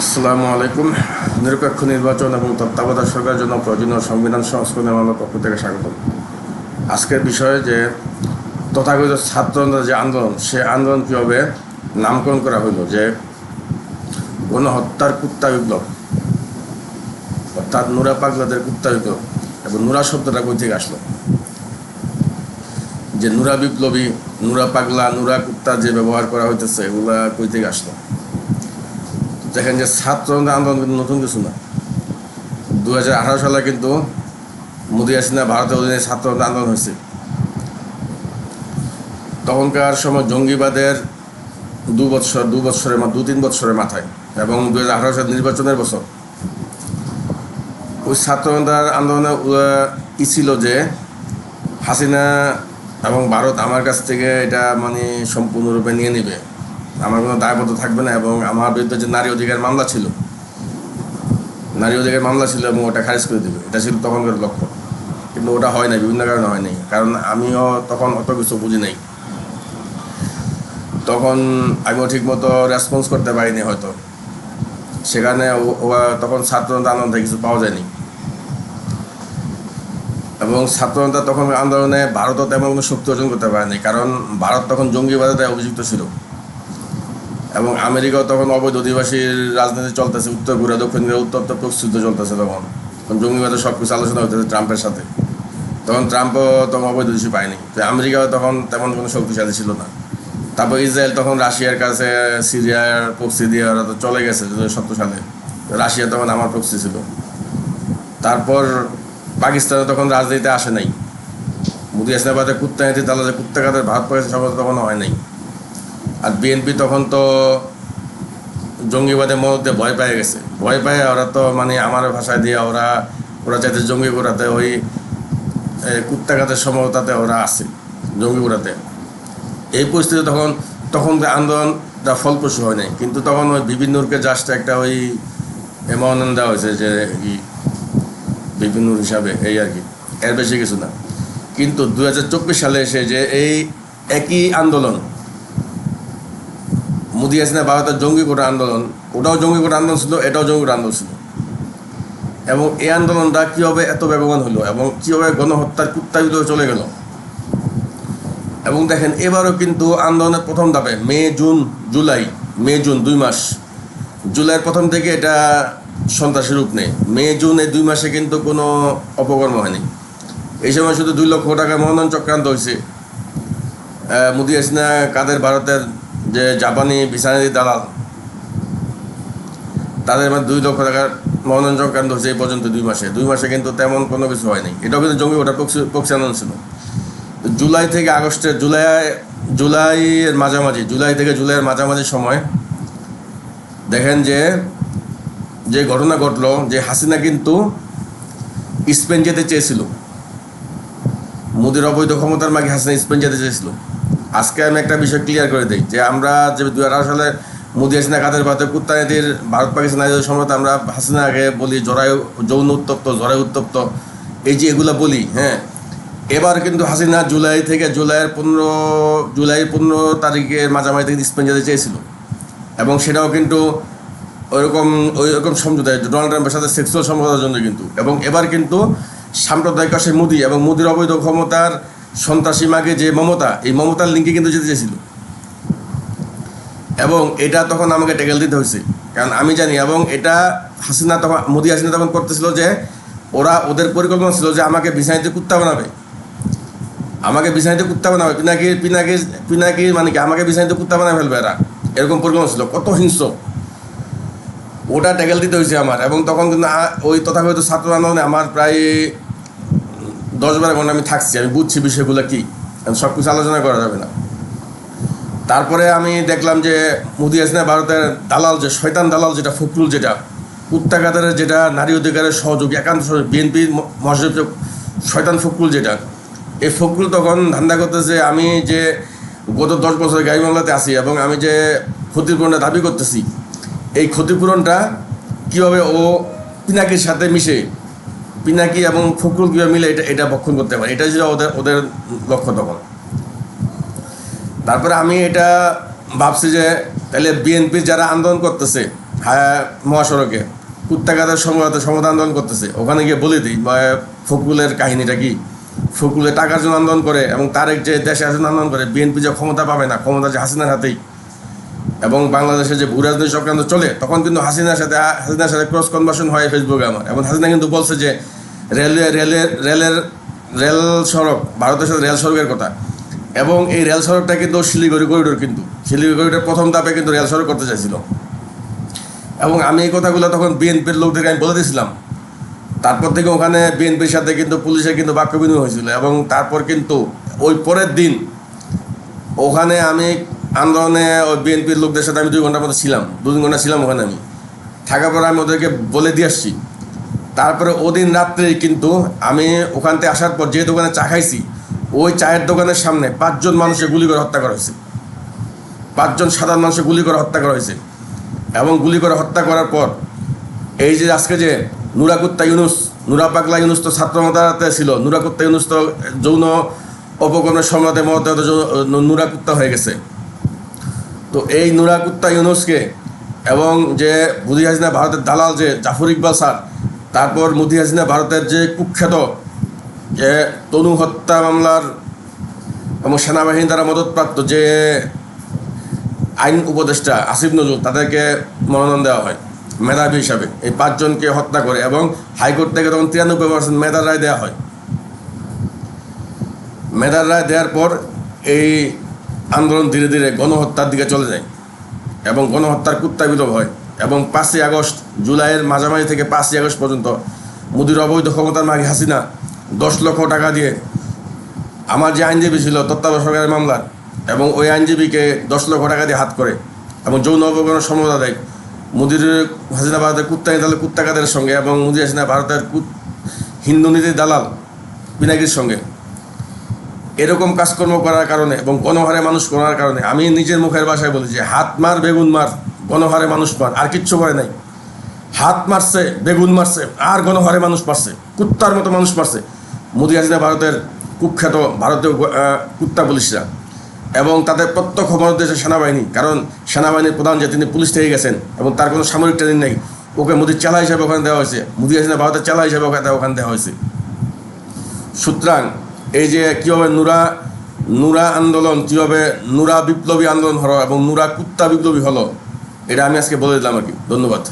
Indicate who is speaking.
Speaker 1: আসসালামু আলাইকুম। নিরপেক্ষ নির্বাচন এবং তত্ত্বাবধায়ক সরকারের জন্য প্রয়োজনীয় সংবিধান সংস্করণের আমার পক্ষ থেকে স্বাগত আজকের বিষয়ে যে তথাকথিত ছাত্রদের যে আন্দোলন, সে আন্দোলন কীভাবে নামকরণ করা হইল, যে গণহত্যার কুত্তা বিপ্লব, অর্থাৎ নুরা পাগলাদের কুত্তা বিপ্লব এবং নুরা শব্দটা কই থেকে আসলো? যে নুরা বিপ্লবী, নুরা পাগলা, নুরা কুত্তা যে ব্যবহার করা হইতেছে, এগুলা কই থেকে আসলো? দেখেন যে ছাত্র আন্দোলন কিন্তু নতুন কিছু না। দু হাজার আঠারো সালে কিন্তু মোদী হাসিনা ভারতের অধীনে ছাত্র আন্দোলন হয়েছে। তখনকার সময় জঙ্গিবাদের দু বছর দু বছরের দু তিন বছরের মাথায় এবং দু হাজার আঠারো সালের নির্বাচনের বছর। ওই ছাত্র আন্দোলনে ই ছিল যে হাসিনা এবং ভারত আমার কাছ থেকে এটা মানে সম্পূর্ণরূপে নিয়ে নেবে। আমার কোনো দায়বদ্ধ থাকবে না এবং আমার বিরুদ্ধে যে নারী অধিকার মামলা ছিল, নারী অধিকার মামলা ছিল এবং ওটা খারিজ করে দেবে। এটা ছিল তখনকার লক্ষ্য। কিন্তু ওটা হয় না বিভিন্ন কারণে হয় নাই। কারণ আমিও তখন অত কিছু বুঝি নাই। তখন আমিও ঠিকমতো রেসপন্স করতে পারিনি হয়তো। সেখানে তখন ছাত্র আন্দোলন কিছু পাওয়া যায়নি। এবং ছাত্রনেতা তখন আন্দোলনে ভারতও তেমন কোনো শক্তি অর্জন করতে পারেনি। কারণ ভারত তখন জঙ্গিবাদে অভিযুক্ত ছিল। এবং আমেরিকাও তখন অবৈধ অধিবাসীর রাজনীতি চলতেছে, উত্তর কোরিয়া দক্ষিণ কোরিয়া উত্তপ্ত প্রস্তুত চলতেছে তখন। জঙ্গিবাদের সব কিছু আলোচনা হতেছে ট্রাম্পের সাথে। তখন ট্রাম্পও তখন অবৈধ দেশি পায়নি। তো আমেরিকাও তখন তেমন কোনো শক্তিশালী ছিল না। তারপর ইসরায়েল তখন রাশিয়ার কাছে, সিরিয়ার প্রক্সি দিয়ে ওরা তো চলে গেছে দু হাজার সত্তর সালে রাশিয়া তখন আমার প্রক্সি ছিল। তারপর পাকিস্তানে তখন রাজনীতিতে আসে নাই। মুদি হাসিনাবাদে কুত্তা নীতি তাহলে কুত্তা কুত্তাঘাতের ভারত পাকিস্তান সম্পর্কে তখন হয় নাই। আর বিএনপি তখন তো জঙ্গিবাদের মধ্যে ভয় পেয়ে গেছে। ভয় পেয়ে ওরা তো মানে আমার ভাষায় দিয়ে ওরা ওরা চাইতে জঙ্গি গোড়াতে ওই কুত্তাঘাতের সম্ভবতাতে ওরা আছে, জঙ্গি গোড়াতে এই পরিস্থিতি তখন তখন আন্দোলনটা ফলপ্রসূ হয় নাই। কিন্তু তখন ওই বিভিন্নকে জাস্ট একটা ওই এমন দেওয়া হয়েছে যে কি বিভিন্ন হিসাবে, এই আর কি। এর বেশি কিছু না। কিন্তু দু হাজার চব্বিশ সালে এসে যে এই একই আন্দোলন মোদী হাসিনা ভারতের জঙ্গি কোটা আন্দোলন। ওটাও জঙ্গি কোটা আন্দোলন ছিল, এটাও জঙ্গি কোটা আন্দোলন ছিল। এবং এই আন্দোলনটা কীভাবে এত বেগবান হলো এবং কীভাবে গণহত্যার কুত্তাগুলো চলে গেল? এবং দেখেন, এবারও কিন্তু আন্দোলনের প্রথম ধাপে, মে, জুন, জুলাই, মে, জুন, দুই মাস। জুলাইয়ের প্রথম থেকে এটা সন্ত্রাসের রূপ নেই। মে, জুন এই দুই মাসে কিন্তু কোনো অপকর্ম হয়নি। এই সময় শুধু দুই লক্ষ টাকা মহানন চক্রান্ত হয়েছে। মোদি হাসিনা কাদের ভারতের যে জাপানি বিছানাদি দালাল, তাদের মধ্যে দুই লক্ষ টাকার মহানন চক্রান্ত হয়েছে এই পর্যন্ত দুই মাসে। দুই মাসে কিন্তু তেমন কোনো কিছু হয়নি। এটাও কিন্তু জঙ্গি ওটা পক্ষে আন্দোলন ছিল। জুলাই থেকে আগস্টে জুলাই, জুলাইয়ের মাঝামাঝি, জুলাই থেকে জুলাইয়ের মাঝামাঝি সময় দেখেন যে যে ঘটনা ঘটলো, যে হাসিনা কিন্তু স্পেন যেতে চেয়েছিল। মোদির অবৈধ ক্ষমতার মাকে হাসিনা স্পেন যেতে চেয়েছিল। আজকে আমি একটা বিষয় ক্লিয়ার করে দিই, যে আমরা যে দু হাজার সালে মোদি হাসিনা কাদের ভারতের কুত্তানীতির ভারত পাকিস্তান আয়োজনের সময় আমরা হাসিনাকে বলি জরায়ু, যৌন উত্তপ্ত, জরায়ু উত্তপ্ত, এই যে এগুলো বলি হ্যাঁ। এবার কিন্তু হাসিনা জুলাই থেকে জুলাইয়ের পনেরো জুলাই পনেরো তারিখের মাঝামাঝি থেকে স্পেন যেতে চেয়েছিল। এবং সেটাও কিন্তু ওইরকম ওই রকম সমঝোতা ডোনাল্ড ট্রাম্পের সাথে সেক্সুয়াল সমঝোতার জন্য কিন্তু। এবং এবার কিন্তু সাম্প্রদায়িক আসে মোদি এবং মোদির অবৈধ ক্ষমতার সন্ত্রাসী মাকে যে মমতা, এই মমতার লিঙ্কে কিন্তু যেতে চেয়েছিল এবং এটা তখন আমাকে টেকেল দিতে হয়েছে। কারণ আমি জানি, এবং এটা হাসিনা তখন, মোদি হাসিনা তখন করতেছিল যে, ওরা ওদের পরিকল্পনা ছিল যে আমাকে বিছানাইতে কুত্তা বানাবে। আমাকে বিছানাইতে কুত্তা বানাবে, পিনাকি পিনাকি পিনাকি মানে কি, আমাকে বিছানাইতে কুত্তা বানাবে ফেলবে এরা। এরকম পরিকল্পনা ছিল, কত হিংস্র। ওটা ট্যাকেল দিতে হয়েছে আমার, এবং তখন কিন্তু ওই তথাকথিত ছাত্র আন্দোলনে আমার প্রায় দশ বারো ঘণ্টা আমি থাকছি, আমি বুঝছি বিষয়গুলো কী। সব কিছু আলোচনা করা যাবে না। তারপরে আমি দেখলাম যে মুদি হাসিনা ভারতের দালাল যে, শয়তান দালাল যেটা, ফখরুল যেটা কুত্তাঘাতের যেটা, নারী অধিকারের সহযোগী, একান্ত বিএনপি মহাসচিব শয়তান ফখরুল যেটা, এই ফখরুল তখন ধান্দা করতেছে, আমি যে গত দশ বছর গাড়ি মামলাতে আছি এবং আমি যে ক্ষতিপূরণের দাবি করতেছি, এই ক্ষতিপূরণটা কীভাবে ও পিনাকির সাথে মিশে পিনাকি এবং ফখরুল কীভাবে মিলে এটা এটা বক্ষণ করতে পারে। এটা ছিল ওদের ওদের লক্ষ্য তখন তারপরে আমি এটা ভাবছি যে তাহলে বিএনপি যারা আন্দোলন করতেছে হ্যাঁ মহাসড়কে কুত্তাঘাতের সংবাদে সমাধান আন্দোলন করতেছে। ওখানে গিয়ে বলে দিই ফকুলের কাহিনীটা কি? ফকুলে টাকার জন্য আন্দোলন করে এবং তারেক যে দেশে আসেন আন্দোলন করে, বিএনপি যে ক্ষমতা পাবে না, ক্ষমতা যে হাসিনার হাতেই, এবং বাংলাদেশে যে ভূ রাজনীতি সংক্রান্ত চলে, তখন কিন্তু হাসিনার সাথে হাসিনার সাথে ক্রস কনভার্সন হয় ফেসবুকে আমার। এবং হাসিনা কিন্তু বলছে যে রেলওয়ে রেলের রেলের, রেল সড়ক, ভারতের সাথে রেল সড়কের কথা। এবং এই রেল সড়কটা কিন্তু শিলিগুড়ি করিডোর কিন্তু। শিলিগুড়ি করিডোর প্রথম ধাপে কিন্তু রেল সড়ক করতে চাইছিল। এবং আমি এই কথাগুলো তখন বিএনপির লোকদেরকে আমি বলে দিয়েছিলাম। তারপর থেকে ওখানে বিএনপির সাথে কিন্তু পুলিশের কিন্তু বাক্য বিনিময় হয়েছিল। এবং তারপর কিন্তু ওই পরের দিন ওখানে আমি আন্দোলনে ওই বিএনপির লোকদের সাথে আমি দুই ঘণ্টার মতো ছিলাম। দু তিন ঘণ্টা ছিলাম ওখানে আমি। থাকার পর আমি ওদেরকে বলে দিয়ে আসছি। তারপরে ওদিন রাত্রে কিন্তু আমি ওখান থেকে আসার পর যে দোকানে চা খাইছি, ওই চায়ের দোকানের সামনে পাঁচজন মানুষকে গুলি করে হত্যা করা হয়েছে। পাঁচজন সাধারণ মানুষকে গুলি করে হত্যা করা হয়েছে। এবং গুলি করে হত্যা করার পর এই যে আজকে যে নুরাকুত্তা ইউনুস নুরা পাগলা ইউনুস তো ছাত্র মতাতে ছিল, নুরাকুত্তা ইউনুস তো যৌন অপকর্মের সময়তে মতে নুরাকুত্তা হয়ে গেছে। তো এই নুরাকুত্তা ইউনুসকে এবং যে মুদি হাসিনা, ভারতের দালাল যে জাফর ইকবাল স্যার তারপর মুদি হাসিনা ভারতের যে কুখ্যাত যে তনু হত্যা মামলার এবং সেনাবাহিনী দ্বারা মদতপ্রাপ্ত যে আইন উপদেষ্টা আসিফ নজরুল, তাদেরকে মনোনয়ন দেওয়া হয়, মেধাবী হিসাবে। এই পাঁচজনকে হত্যা করে এবং হাইকোর্ট থেকে তখন তিরানব্বই পার্সেন্ট মেধার রায় দেওয়া হয়। মেধার রায় দেওয়ার পর এই আন্দোলন ধীরে ধীরে গণহত্যার দিকে চলে যায় এবং গণহত্যার কুত্তা বিলোপ হয়। এবং পাঁচই আগস্ট, জুলাইয়ের মাঝামাঝি থেকে পাঁচই আগস্ট পর্যন্ত মোদির অবৈধ ক্ষমতার মাগে হাসিনা দশ লক্ষ টাকা দিয়ে আমার যে আইনজীবী ছিল, তত্ত্বাবধায়ক সরকারের মামলার, এবং ওই আইনজীবীকে দশ লক্ষ টাকা দিয়ে হাত করে এবং যৌন অপকরণের সমতা দেয় মুদির হাসিনা ভারতের কুত্তানি দালাল কুত্তাকাদের সঙ্গে এবং মুদি হাসিনা ভারতের হিন্দু নীতির দালাল পিনাকির সঙ্গে। এরকম কাজকর্ম করার কারণে এবং গণহারে মানুষ করার কারণে আমি নিজের মুখের বাসায় বলি যে, হাত মার, বেগুন মার। গণহারে মানুষ মার আর কিচ্ছু করে নাই। হাত মারছে, বেগুন মারছে, আর গণহারে মানুষ মারছে কুত্তার মতো মানুষ মারছে মোদি হাসিনা ভারতের কুখ্যাত ভারতীয় কুত্তা পুলিশরা এবং তাদের প্রত্যক্ষ মদত দিয়েছে সেনাবাহিনী, কারণ সেনাবাহিনীর প্রধান যে, তিনি পুলিশ থেকে গেছেন এবং তার কোনো সামরিক ট্রেনিং নেই। ওকে মোদির চালা হিসাবে ওখানে দেওয়া হয়েছে। মোদি হাসিনা ভারতের চালা হিসাবে ওখানে ওখানে দেওয়া হয়েছে। সুতরাং এই যে কীভাবে নুরা নুরা আন্দোলন, কীভাবে নুরা বিপ্লবী আন্দোলন হলো এবং নুরা কুত্তা বিপ্লবী হলো এটা আমি আজকে বলে দিলাম আর কি। ধন্যবাদ।